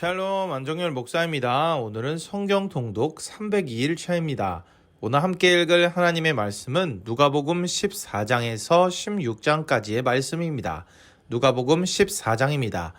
샬롬 안정열 목사입니다. 오늘은 성경 통독 302일 차입니다. 오늘 함께 읽을 하나님의 말씀은 누가복음 14장에서 16장까지의 말씀입니다. 누가복음 14장입니다.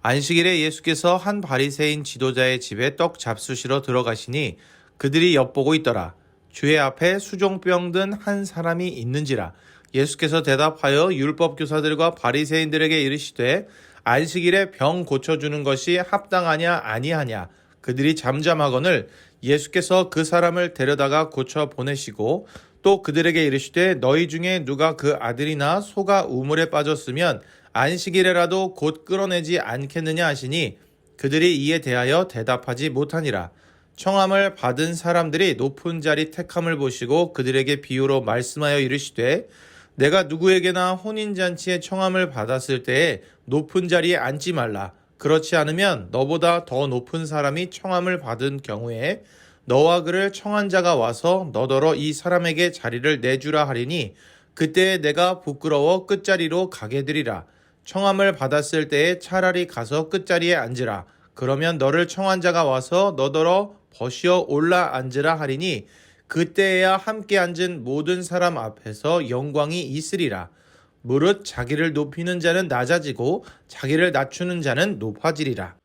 안식일에 예수께서 한 바리새인 지도자의 집에 떡 잡수시러 들어가시니 그들이 엿보고 있더라. 주의 앞에 수종병 든 한 사람이 있는지라. 예수께서 대답하여 율법 교사들과 바리새인들에게 이르시되 안식일에 병 고쳐주는 것이 합당하냐 아니하냐. 그들이 잠잠하거늘 예수께서 그 사람을 데려다가 고쳐 보내시고 또 그들에게 이르시되 너희 중에 누가 그 아들이나 소가 우물에 빠졌으면 안식일에라도 곧 끌어내지 않겠느냐 하시니 그들이 이에 대하여 대답하지 못하니라. 청함을 받은 사람들이 높은 자리 택함을 보시고 그들에게 비유로 말씀하여 이르시되 내가 누구에게나 혼인잔치에 청함을 받았을 때에 높은 자리에 앉지 말라. 그렇지 않으면 너보다 더 높은 사람이 청함을 받은 경우에 너와 그를 청한 자가 와서 너더러 이 사람에게 자리를 내주라 하리니 그때에 내가 부끄러워 끝자리로 가게 되리라. 청함을 받았을 때에 차라리 가서 끝자리에 앉으라. 그러면 너를 청한 자가 와서 너더러 버시어 올라 앉으라 하리니 그때에야 함께 앉은 모든 사람 앞에서 영광이 있으리라. 무릇 자기를 높이는 자는 낮아지고 자기를 낮추는 자는 높아지리라.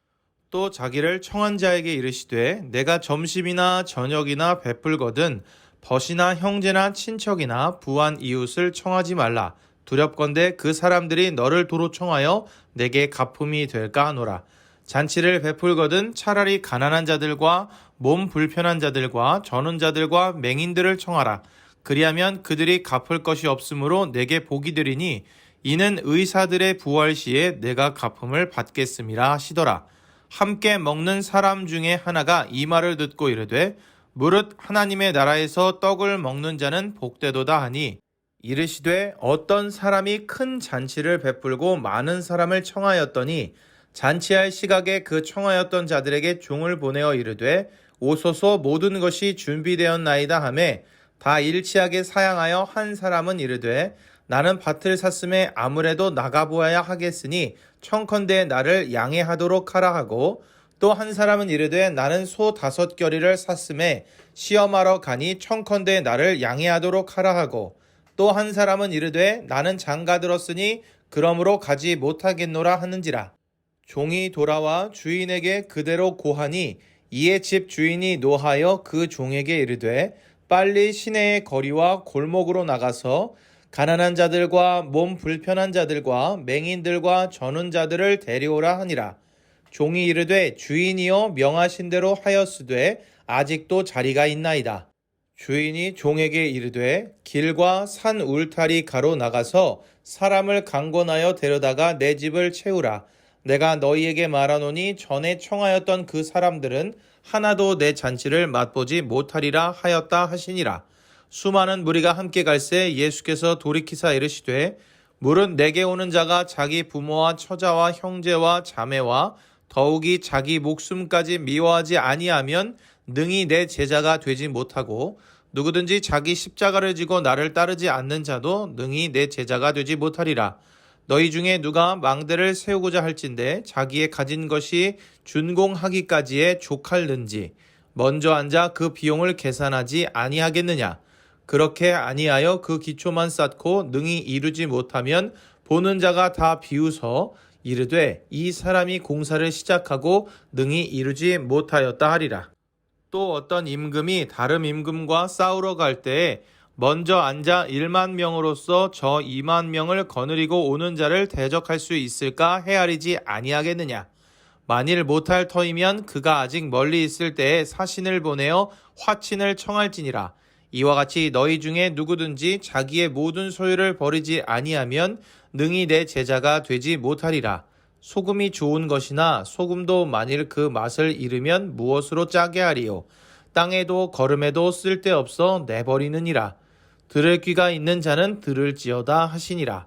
또 자기를 청한 자에게 이르시되 내가 점심이나 저녁이나 베풀거든 벗이나 형제나 친척이나 부한 이웃을 청하지 말라. 두렵건대 그 사람들이 너를 도로 청하여 내게 가품이 될까 하노라. 잔치를 베풀거든 차라리 가난한 자들과 몸 불편한 자들과 전원 자들과 맹인들을 청하라. 그리하면 그들이 갚을 것이 없으므로 내게 복이 되리니 이는 의사들의 부활 시에 내가 갚음을 받겠음이라 하시더라. 함께 먹는 사람 중에 하나가 이 말을 듣고 이르되 무릇 하나님의 나라에서 떡을 먹는 자는 복되도다 하니 이르시되 어떤 사람이 큰 잔치를 베풀고 많은 사람을 청하였더니 잔치할 시각에 그 청하였던 자들에게 종을 보내어 이르되 오소서 모든 것이 준비되었나이다 하매 다 일치하게 사양하여 한 사람은 이르되 나는 밭을 샀음에 아무래도 나가보아야 하겠으니 청컨대 나를 양해하도록 하라 하고 또 한 사람은 이르되 나는 소 다섯 결이를 샀음에 시험하러 가니 청컨대 나를 양해하도록 하라 하고 또 한 사람은 이르되 나는 장가 들었으니 그러므로 가지 못하겠노라 하는지라. 종이 돌아와 주인에게 그대로 고하니 이에 집 주인이 노하여 그 종에게 이르되 빨리 시내의 거리와 골목으로 나가서 가난한 자들과 몸 불편한 자들과 맹인들과 전운 자들을 데려오라 하니라. 종이 이르되 주인이여 명하신 대로 하였으되 아직도 자리가 있나이다. 주인이 종에게 이르되 길과 산 울타리 가로 나가서 사람을 강권하여 데려다가 내 집을 채우라. 내가 너희에게 말하노니 전에 청하였던 그 사람들은 하나도 내 잔치를 맛보지 못하리라 하였다 하시니라. 수많은 무리가 함께 갈새 예수께서 돌이키사 이르시되 물은 내게 오는 자가 자기 부모와 처자와 형제와 자매와 더욱이 자기 목숨까지 미워하지 아니하면 능히 내 제자가 되지 못하고 누구든지 자기 십자가를 지고 나를 따르지 않는 자도 능히 내 제자가 되지 못하리라. 너희 중에 누가 망대를 세우고자 할진대 자기의 가진 것이 준공하기까지에 족할는지 먼저 앉아 그 비용을 계산하지 아니하겠느냐? 그렇게 아니하여 그 기초만 쌓고 능히 이루지 못하면 보는 자가 다 비웃어 이르되 이 사람이 공사를 시작하고 능히 이루지 못하였다 하리라. 또 어떤 임금이 다른 임금과 싸우러 갈 때에 먼저 앉아 1만 명으로서 저 2만 명을 거느리고 오는 자를 대적할 수 있을까 헤아리지 아니하겠느냐. 만일 못할 터이면 그가 아직 멀리 있을 때에 사신을 보내어 화친을 청할지니라. 이와 같이 너희 중에 누구든지 자기의 모든 소유를 버리지 아니하면 능히 내 제자가 되지 못하리라. 소금이 좋은 것이나 소금도 만일 그 맛을 잃으면 무엇으로 짜게 하리요. 땅에도 걸음에도 쓸데없어 내버리느니라. 들을 귀가 있는 자는 들을지어다 하시니라.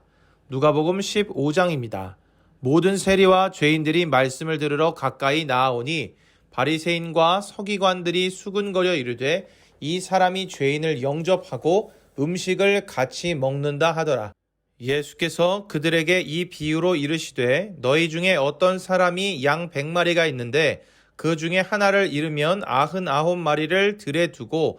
누가복음 15장입니다. 모든 세리와 죄인들이 말씀을 들으러 가까이 나아오니 바리새인과 서기관들이 수군거려 이르되 이 사람이 죄인을 영접하고 음식을 같이 먹는다 하더라. 예수께서 그들에게 이 비유로 이르시되 너희 중에 어떤 사람이 양 백마리가 있는데 그 중에 하나를 잃으면 아흔 아홉 마리를 들에 두고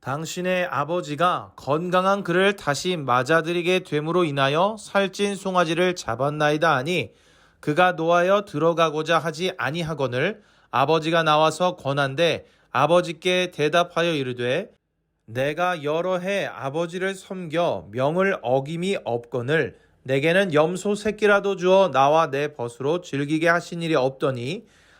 당신의 아버지가 건강한 그를 다시 맞아들이게 됨으로 인하여 살찐 송아지를 잡았나이다 하니 그가 노하여 들어가고자 하지 아니하거늘 아버지가 나와서 권한데 아버지께 대답하여 이르되 내가 여러 해 아버지를 섬겨 명을 어김이 없거늘 내게는 염소 새끼라도 주어 나와 내 벗으로 즐기게 하신 일이 없더니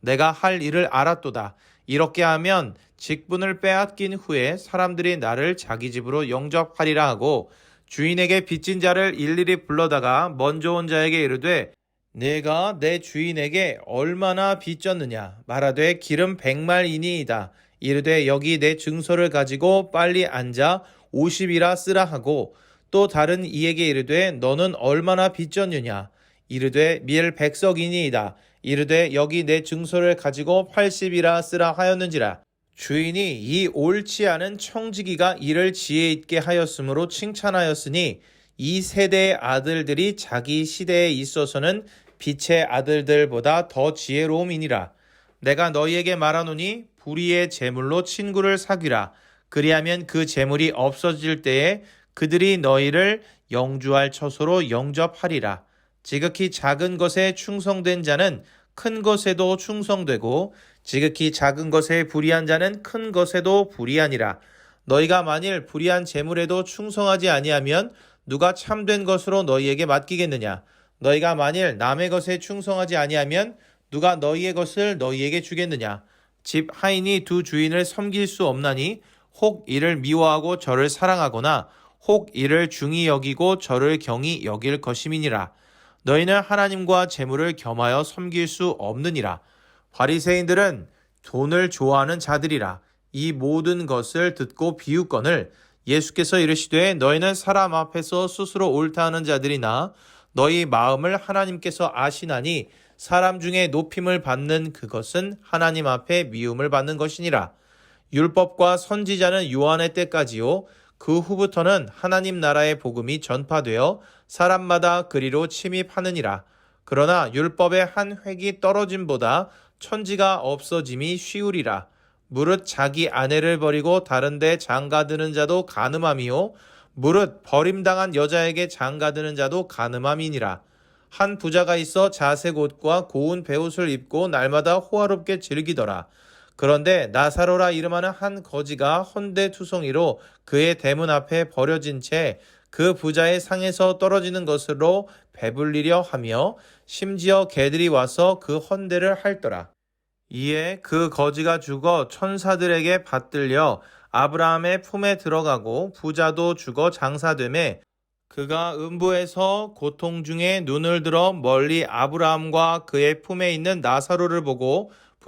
내가 할 일을 알았도다. 이렇게 하면 직분을 빼앗긴 후에 사람들이 나를 자기 집으로 영접하리라 하고 주인에게 빚진 자를 일일이 불러다가 먼저 온 자에게 이르되 내가 내 주인에게 얼마나 빚졌느냐? 말하되 기름 백말이니이다. 이르되 여기 내 증서를 가지고 빨리 앉아 50이라 쓰라 하고 또 다른 이에게 이르되 너는 얼마나 빚졌느냐? 이르되 밀 백석이니이다 이르되 여기 내 증서를 가지고 80이라 쓰라 하였는지라 주인이 이 옳지 않은 청지기가 이를 지혜 있게 하였으므로 칭찬하였으니 이 세대의 아들들이 자기 시대에 있어서는 빛의 아들들보다 더 지혜로움이니라. 내가 너희에게 말하노니 불의의 재물로 친구를 사귀라. 그리하면 그 재물이 없어질 때에 그들이 너희를 영주할 처소로 영접하리라. 지극히 작은 것에 충성된 자는 큰 것에도 충성되고 지극히 작은 것에 불의한 자는 큰 것에도 불의하니라. 너희가 만일 불의한 재물에도 충성하지 아니하면 누가 참된 것으로 너희에게 맡기겠느냐? 너희가 만일 남의 것에 충성하지 아니하면 누가 너희의 것을 너희에게 주겠느냐? 집 하인이 두 주인을 섬길 수 없나니 혹 이를 미워하고 저를 사랑하거나 혹 이를 중히 여기고 저를 경히 여길 것임이니라. 너희는 하나님과 재물을 겸하여 섬길 수 없느니라. 바리새인들은 돈을 좋아하는 자들이라. 이 모든 것을 듣고 비웃건을 예수께서 이르시되 너희는 사람 앞에서 스스로 옳다 하는 자들이나 너희 마음을 하나님께서 아시나니 사람 중에 높임을 받는 그것은 하나님 앞에 미움을 받는 것이니라. 율법과 선지자는 요한의 때까지요. 그 후부터는 하나님 나라의 복음이 전파되어 사람마다 그리로 침입하느니라. 그러나 율법의 한 획이 떨어짐보다 천지가 없어짐이 쉬우리라. 무릇 자기 아내를 버리고 다른데 장가드는 자도 가늠함이요. 무릇 버림당한 여자에게 장가드는 자도 가늠함이니라. 한 부자가 있어 자색 옷과 고운 베옷을 입고 날마다 호화롭게 즐기더라. 그런데 나사로라 이름하는 한 거지가 헌대투성이로 그의 대문 앞에 버려진 채 그 부자의 상에서 떨어지는 것으로 배불리려 하며 심지어 개들이 와서 그 헌대를 핥더라. 이에 그 거지가 죽어 천사들에게 받들려 아브라함의 품에 들어가고 부자도 죽어 장사됨에 그가 음부에서 고통 중에 눈을 들어 멀리 아브라함과 그의 품에 있는 나사로를 보고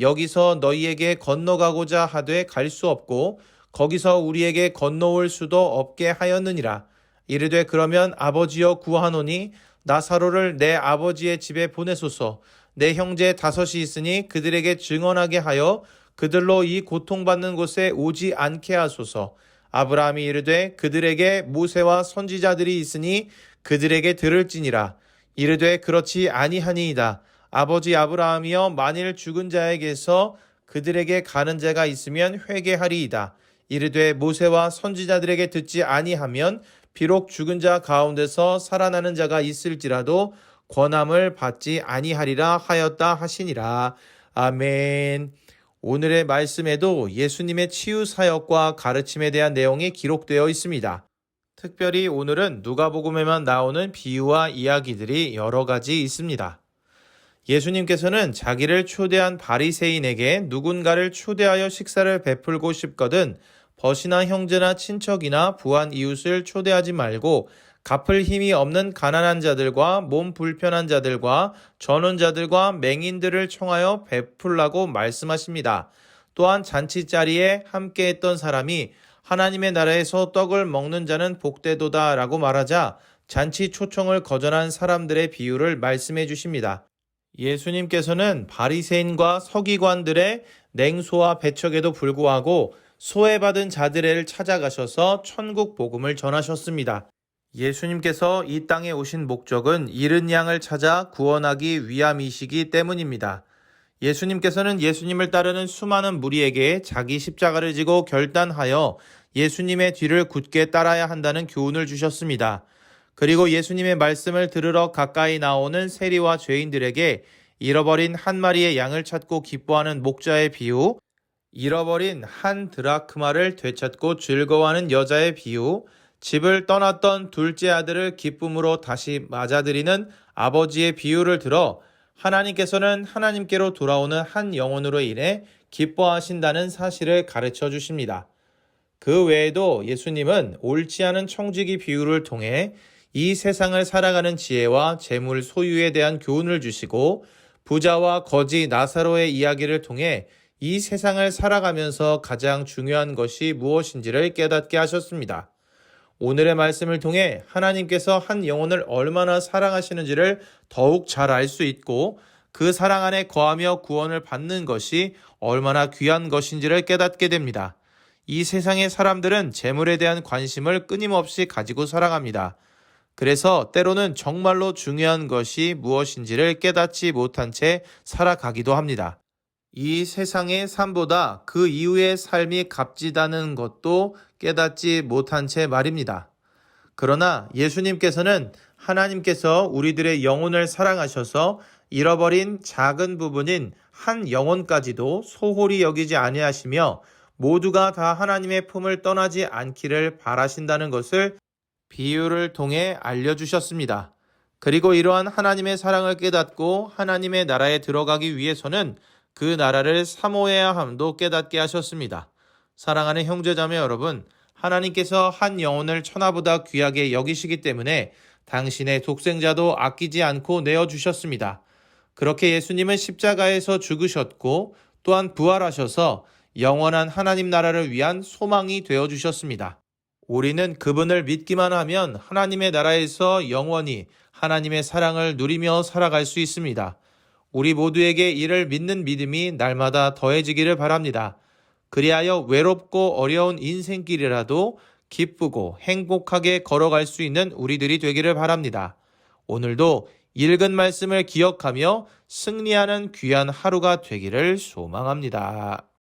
여기서 너희에게 건너가고자 하되 갈 수 없고 거기서 우리에게 건너올 수도 없게 하였느니라. 이르되 그러면 아버지여 구하노니 나사로를 내 아버지의 집에 보내소서. 내 형제 다섯이 있으니 그들에게 증언하게 하여 그들로 이 고통받는 곳에 오지 않게 하소서. 아브라함이 이르되 그들에게 모세와 선지자들이 있으니 그들에게 들을지니라. 이르되 그렇지 아니하니이다. 아버지 아브라함이여 만일 죽은 자에게서 그들에게 가는 자가 있으면 회개하리이다. 이르되 모세와 선지자들에게 듣지 아니하면 비록 죽은 자 가운데서 살아나는 자가 있을지라도 권함을 받지 아니하리라 하였다 하시니라. 아멘. 오늘의 말씀에도 예수님의 치유 사역과 가르침에 대한 내용이 기록되어 있습니다. 특별히 오늘은 누가복음에만 나오는 비유와 이야기들이 여러 가지 있습니다. 예수님께서는 자기를 초대한 바리새인에게 누군가를 초대하여 식사를 베풀고 싶거든 벗이나 형제나 친척이나 부한 이웃을 초대하지 말고 갚을 힘이 없는 가난한 자들과 몸 불편한 자들과 전원자들과 맹인들을 청하여 베풀라고 말씀하십니다. 또한 잔치 자리에 함께 했던 사람이 하나님의 나라에서 떡을 먹는 자는 복되도다라고 말하자 잔치 초청을 거절한 사람들의 비유를 말씀해 주십니다. 예수님께서는 바리새인과 서기관들의 냉소와 배척에도 불구하고 소외받은 자들을 찾아가셔서 천국 복음을 전하셨습니다. 예수님께서 이 땅에 오신 목적은 잃은 양을 찾아 구원하기 위함이시기 때문입니다. 예수님께서는 예수님을 따르는 수많은 무리에게 자기 십자가를 지고 결단하여 예수님의 뒤를 굳게 따라야 한다는 교훈을 주셨습니다. 그리고 예수님의 말씀을 들으러 가까이 나오는 세리와 죄인들에게 잃어버린 한 마리의 양을 찾고 기뻐하는 목자의 비유, 잃어버린 한 드라크마를 되찾고 즐거워하는 여자의 비유, 집을 떠났던 둘째 아들을 기쁨으로 다시 맞아들이는 아버지의 비유를 들어 하나님께서는 하나님께로 돌아오는 한 영혼으로 인해 기뻐하신다는 사실을 가르쳐 주십니다. 그 외에도 예수님은 옳지 않은 청지기 비유를 통해 이 세상을 살아가는 지혜와 재물 소유에 대한 교훈을 주시고 부자와 거지 나사로의 이야기를 통해 이 세상을 살아가면서 가장 중요한 것이 무엇인지를 깨닫게 하셨습니다. 오늘의 말씀을 통해 하나님께서 한 영혼을 얼마나 사랑하시는지를 더욱 잘 알 수 있고 그 사랑 안에 거하며 구원을 받는 것이 얼마나 귀한 것인지를 깨닫게 됩니다. 이 세상의 사람들은 재물에 대한 관심을 끊임없이 가지고 살아갑니다. 그래서 때로는 정말로 중요한 것이 무엇인지를 깨닫지 못한 채 살아가기도 합니다. 이 세상의 삶보다 그 이후의 삶이 값지다는 것도 깨닫지 못한 채 말입니다. 그러나 예수님께서는 하나님께서 우리들의 영혼을 사랑하셔서 잃어버린 작은 부분인 한 영혼까지도 소홀히 여기지 아니하시며 모두가 다 하나님의 품을 떠나지 않기를 바라신다는 것을 비유를 통해 알려주셨습니다. 그리고 이러한 하나님의 사랑을 깨닫고 하나님의 나라에 들어가기 위해서는 그 나라를 사모해야 함도 깨닫게 하셨습니다. 사랑하는 형제자매 여러분, 하나님께서 한 영혼을 천하보다 귀하게 여기시기 때문에 당신의 독생자도 아끼지 않고 내어주셨습니다. 그렇게 예수님은 십자가에서 죽으셨고 또한 부활하셔서 영원한 하나님 나라를 위한 소망이 되어 주셨습니다. 우리는 그분을 믿기만 하면 하나님의 나라에서 영원히 하나님의 사랑을 누리며 살아갈 수 있습니다. 우리 모두에게 이를 믿는 믿음이 날마다 더해지기를 바랍니다. 그리하여 외롭고 어려운 인생길이라도 기쁘고 행복하게 걸어갈 수 있는 우리들이 되기를 바랍니다. 오늘도 읽은 말씀을 기억하며 승리하는 귀한 하루가 되기를 소망합니다.